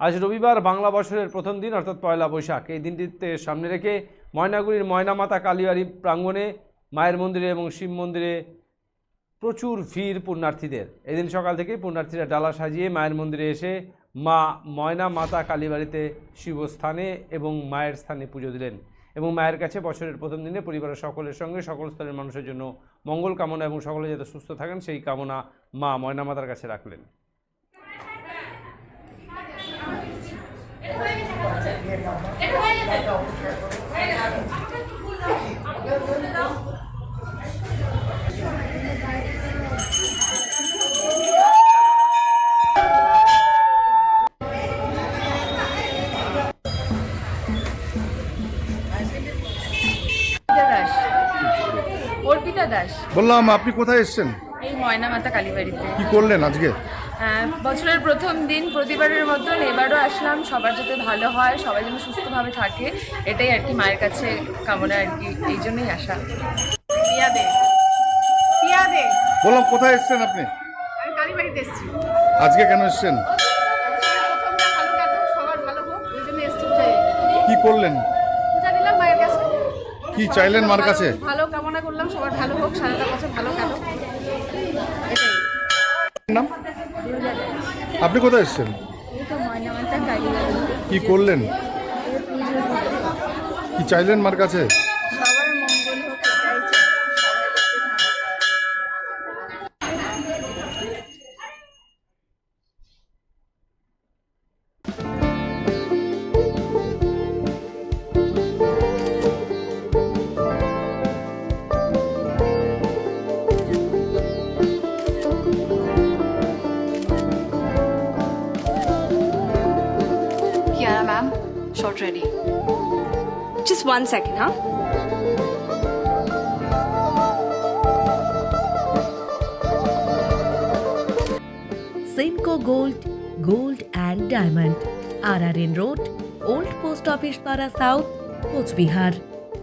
আজ রবিবার বাংলা বছরের প্রথম দিন, অর্থাৎ পয়লা বৈশাখ। এই দিনটিতে সামনে রেখে ময়নাগুড়ির ময়নামাতা কালীবাড়ি প্রাঙ্গণে, মায়ের মন্দিরে এবং শিব মন্দিরে প্রচুর ভিড় পুণ্যার্থীদের। এদিন সকাল থেকেই পুণ্যার্থীরা ডালা সাজিয়ে মায়ের মন্দিরে এসে মা ময়না মাতা কালীবাড়িতে শিবস্থানে এবং মায়ের স্থানে পুজো দিলেন এবং মায়ের কাছে বছরের প্রথম দিনে পরিবারের সকলের সঙ্গে, সকল স্তরের মানুষের জন্য মঙ্গল কামনা এবং সকলে যাতে সুস্থ থাকেন, সেই কামনা মা ময়না মাতার কাছে রাখলেন। অর্পিতা দাস। বললাম আপনি কোথায় এসেছেন? এই ময়না মাতা কালীবাড়িতে। কি করলেন আজকে? বছরের প্রথম দিন প্রতিবারের মতন এবারও আসলাম। সবার যাতে ভালো হয় সবাই যেন সুস্থভাবে থাকে এটাই আর কি মায়ের কাছে কামনা আর কি এই জন্যই আসা। পিয়া দে। দে। বললাম কোথায় এসছেন আপনি? আজকে কেন এসেছেন? কি করলেন? পূজা মায়ের কাছে। কি চাইলেন মার কাছে? ভালো- কামনা করলাম সবার ভালো হোক সারাটা বছর ভালো কাটুক। এটাই নাম? আপনি কোথায় এসছেন? কি করলেন? কি চাইলেন মার কাছে? lunch already. Just one second, huh? Simco Gold, Gold and Diamond. RRN Road, Old Post Office Para South, Coach Bihar.